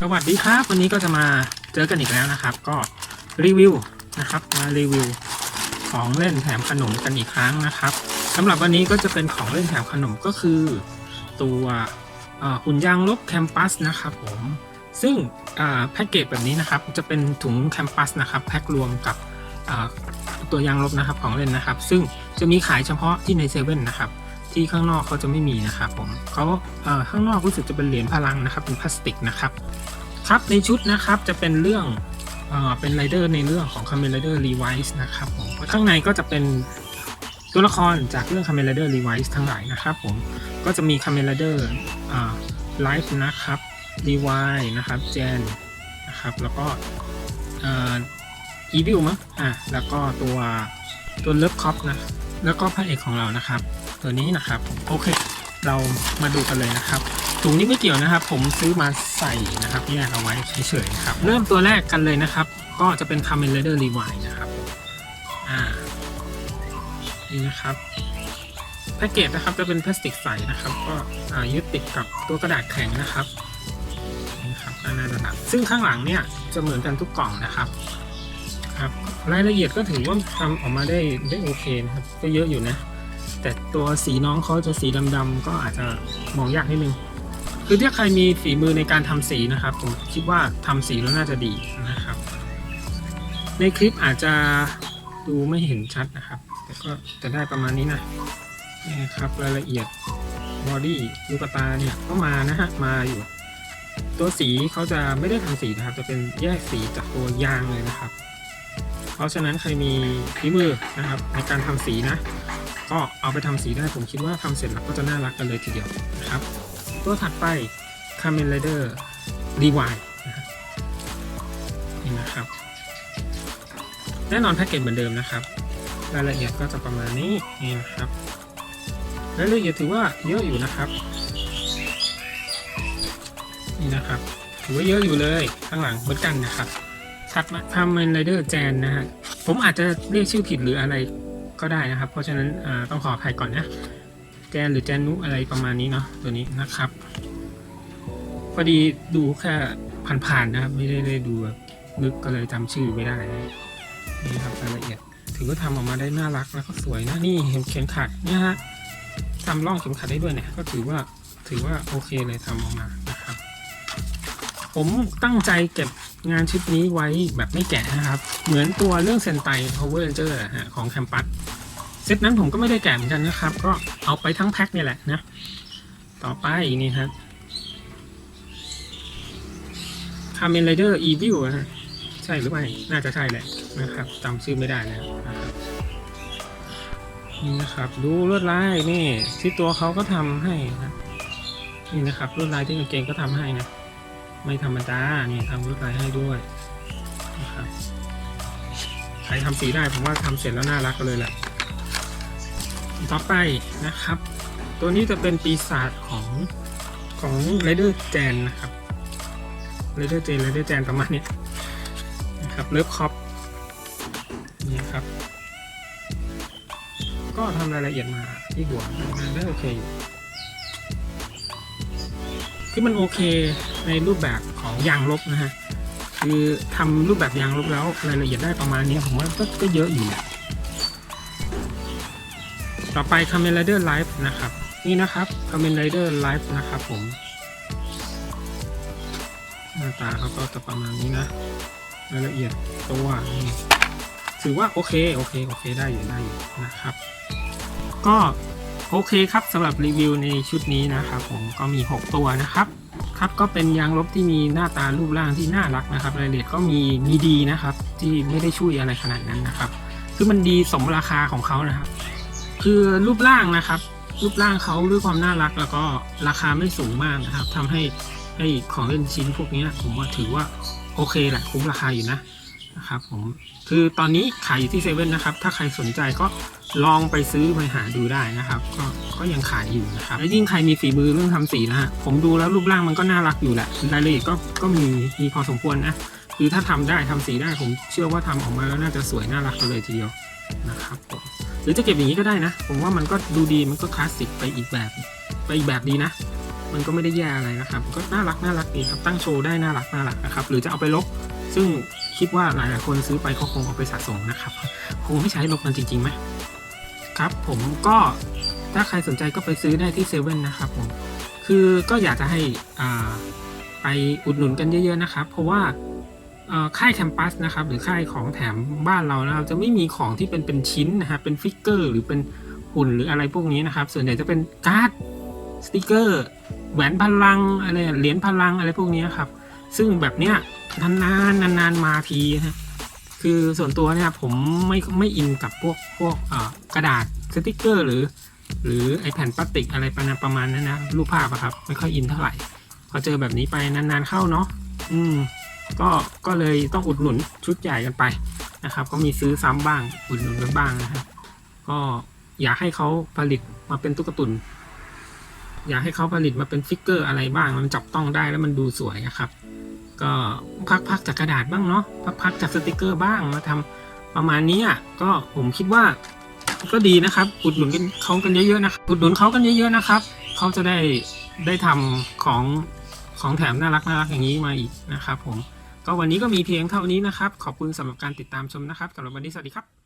สวัสดีครับ วันนี้ก็จะมาเจอกันอีกแล้วนะครับ ก็รีวิวนะครับมารีวิวของเล่นแถมขนมกันอีกครั้งนะครับสำหรับวันนี้ก็จะเป็นของเล่นแถมขนมก็คือ ตัวหุ่นยางลบแคมปัสนะครับผมซึ่งแพ็กเกจแบบนี้นะครับจะเป็นถุงแคมปัสนะครับแพ็ครวมกับตัวยางลบนะครับของเล่นนะครับ ซึ่งจะมีขายเฉพาะที่ในเซเว่นนะครับ ที่ข้างนอกเขาจะไม่มีนะครับผมเขาเข้างนอกรู้สึกจะเป็นเหรียญพลังนะครับ เป็นพลาสติกนะครับ ครับในชุดนะครับจะเป็นเรื่องเอเป็นไรเดอร์ในเรื่องของ Kamen Rider Revice นะครับผมข้างในก็จะเป็นตัวละครจากเรื่อง Kamen Rider Revice ทั้งหลายนะครับผม ก็จะมี Kamen Rider อ่า Life นะครับ Revice นะครับ Gen นะครับ แล้วก็เอ่อ Evil มั้งอะแล้วก็ตัวตัวเลิฟคอปนะ แล้วก็พระเอกของเรานะครับ ตัวนี้นะครับ โอเค เรามาดูกันเลยนะครับถุงนี้ไม่เกี่ยวนะครับ ผมซื้อมาใส่นะครับแยกเอาไว้เฉยๆนะครับ เริ่มตัวแรกกันเลยนะครับ ก็จะเป็น Kamen Rider Rewind นะครับอ่านี่นะครับแพ็กเกจนะครับจะเป็นพลาสติกใสนะครับ ก็ยึดติดกับตัวกระดาษแข็งนะครับนี่ครับข้างหน้าระดับซึ่งข้างหลังเนี่ยจะเหมือนกันทุกกล่องนะครับครับรายละเอียดก็ถือว่าทำออกมาได้ได้โอเคนะครับ ก็เยอะอยู่นะ แต่ตัวสีน้องเขาจะสีดำๆก็อาจจะมองยากนิดนึง คือถ้าใครมีฝีมือในการทำสีนะครับ ผมคิดว่าทำสีแล้วน่าจะดีนะครับ ในคลิปอาจจะดูไม่เห็นชัดนะครับ แต่ก็จะได้ประมาณนี้นะนี่นะครับรายละเอียดบอดี้ลูกตาเนี่ยก็มานะฮะมาอยู่ ตัวสีเขาจะไม่ได้ทำสีนะครับ จะเป็นแยกสีจากตัวยางเลยนะครับ เพราะฉะนั้นใครมีฝีมือนะครับในการทำสีนะ ก็เอาไปทำสีได้ผมคิดว่าทำเสร็จแล้วก็จะน่ารักกันเลยทีเดียวนะครับ ตัวถัดไป Kamen Rider Rewind นะครับนี่นะครับ แน่นอนแพ็กเกจเหมือนเดิมนะครับ รายละเอียดก็จะประมาณนี้นี่นะครับรายละเอียดถือว่าเยอะอยู่นะครับ นี่นะครับ ถือว่าเยอะอยู่เลยข้างหลังเหมือนกันนะครับถัดมา Kamen Rider Jan นะฮะผมอาจจะเรียกชื่อผิดหรืออะไร ก็ได้นะครับ เพราะฉะนั้นต้องขออภัยก่อนนะแจนหรือแจนนุอะไรประมาณนี้เนาะตัวนี้นะครับพอดีดูแค่ผ่านๆนะครับ ไม่ได้ได้ดูแบบลึกก็เลยจำชื่อไม่ได้นะนี่ครับรายละเอียด ถือว่าทำออกมาได้น่ารักแล้วก็สวยนะนี่เห็นเข็มขัดเนี่ยฮะทำร่องเข็มขัดได้ด้วยเนี่ยก็ถือว่าถือว่าโอเคเลยทำออกมานะครับ ผมตั้งใจเก็บ งานชุดนี้ไว้แบบไม่แกะนะครับ เหมือนตัวเรื่องเซนไต Power Ranger อะฮะของแคมปัสเซตนั้นผมก็ไม่ได้แกะเหมือนกันนะครับ ก็เอาไปทั้งแพ็คนี่แหละนะ ต่อไปนี่ครับ Kamen Rider Evil นะฮะใช่หรือไม่ น่าจะใช่แหละนะครับจำชื่อไม่ได้แล้วนะครับนี่นะครับ ดูลวดลายนี่ ที่ตัวเขาก็ทำให้นะนี่นะครับลวดลายที่กางเกงก็ทำให้นะ ไม่ธรรมดานี่ทำลวดลายให้ด้วยนะครับใครทำสีได้ผมว่าทำเสร็จแล้วน่ารักกันเลยแหละต่อไปนะครับ ตัวนี้จะเป็นปีศาจของของไรเดอร์แจนนะครับไรเดอร์เจนไรเดอร์แจนประมาณนี้นะครับเลิฟคอปนี่ครับ ก็ทำรายละเอียดมาที่หัวงานได้โอเคอยู่ คือมันโอเคในรูปแบบของยางลบนะฮะคือทำรูปแบบยางลบแล้วรายละเอียดได้ประมาณนี้ผมว่าก็ก็เยอะอยู่แหละต่อไป Kamen Rider Live นะครับ นี่นะครับ Kamen Rider Live นะครับผม หน้าตาเขาก็จะประมาณนี้นะ รายละเอียดตัวนี่ถือว่าโอเค โอเค โอเค ได้อยู่ได้อยู่นะครับ ก็ โอเคครับสำหรับรีวิวในชุดนี้นะครับผมก็มี 6 ตัวนะครับครับก็เป็นยางลบที่มีหน้าตารูปร่างที่น่ารักนะครับรายละเอียดก็มีมีดีนะครับ ที่ไม่ได้ช่วยอะไรขนาดนั้นนะครับ คือมันดีสมราคาของเขานะครับ คือรูปร่างนะครับ รูปร่างเขาด้วยความน่ารักแล้วก็ราคาไม่สูงมากนะครับทำให้ให้ของเล่นชิ้นพวกนี้ผมว่าถือว่าโอเคแหละคุ้มราคาอยู่นะ นะครับผมคือตอนนี้ขายอยู่ที่เซเว่นนะครับ ถ้าใครสนใจก็ลองไปซื้อไปหาดูได้นะครับ ก็ก็ยังขายอยู่นะครับแล้วยิ่งใครมีฝีมือเรื่องทำสีนะฮะผมดูแล้วรูปร่างมันก็น่ารักอยู่แหละรายละเอียดก็ก็มีมีพอสมควรนะคือถ้าทำได้ทำสีได้ผมเชื่อว่าทำออกมาแล้วน่าจะสวยน่ารักเลยทีเดียวนะครับผมหรือจะเก็บอย่างนี้ก็ได้นะ ผมว่ามันก็ดูดีมันก็คลาสสิกไปอีกแบบไปอีกแบบดีนะ มันก็ไม่ได้แย่อะไรนะครับ ก็น่ารักน่ารักดีครับตั้งโชว์ได้น่ารักน่ารักนะครับหรือจะเอาไปลบซึ่ง คิดว่าหลายๆคนซื้อไปก็คงเอาไปสะสมนะครับ คงไม่ใช้ลบมันจริงๆไหมครับ ผมก็ถ้าใครสนใจก็ไปซื้อได้ที่เซเว่นนะครับผมคือก็อยากจะให้อ่าไปอุดหนุนกันเยอะๆนะครับ เพราะว่าค่ายแคมปัสนะครับหรือค่ายของแถมบ้านเราเราจะไม่มีของที่เป็นเป็นชิ้นนะครับเป็นฟิกเกอร์หรือเป็นหุ่นหรืออะไรพวกนี้นะครับ ส่วนใหญ่จะเป็นการ์ดสติกเกอร์แหวนพลังอะไรเหรียญพลังอะไรพวกนี้ครับ ซึ่งแบบเนี้ย นานๆนานๆมาทีนะคือส่วนตัวเนี่ยผมไม่ไม่อินกับพวกพวกกระดาษสติกเกอร์ หรือ หรือไอแผ่นพลาสติกอะไรประมาณประมาณนั้นนะรูปภาพอะครับ ไม่ค่อยอินเท่าไหร่ พอเจอแบบนี้ไปนานๆเข้าเนาะอืมก็ก็เลยต้องอุดหนุนชุดใหญ่กันไปนะครับ ก็มีซื้อซ้ำบ้างอุดหนุนกันบ้างนะครับก็อยากให้เขาผลิตมาเป็นตุ๊กตุนอยากให้เขาผลิตมาเป็นฟิกเกอร์อะไรบ้างมันจับต้องได้แล้วมันดูสวยนะครับ ก็พักๆจากกระดาษบ้างเนาะพักๆจากสติกเกอร์บ้างมาทำประมาณนี้อะก็ผมคิดว่าก็ดีนะครับอุดหนุนกันเขากันเยอะๆนะอุดหนุนเขากันเยอะๆนะครับเขาจะได้ได้ทำของของแถมน่ารักน่ารักอย่างนี้มาอีกนะครับผมก็วันนี้ก็มีเพียงเท่านี้นะครับ ขอบคุณสำหรับการติดตามชมนะครับสำหรับวันนี้สวัสดีครับ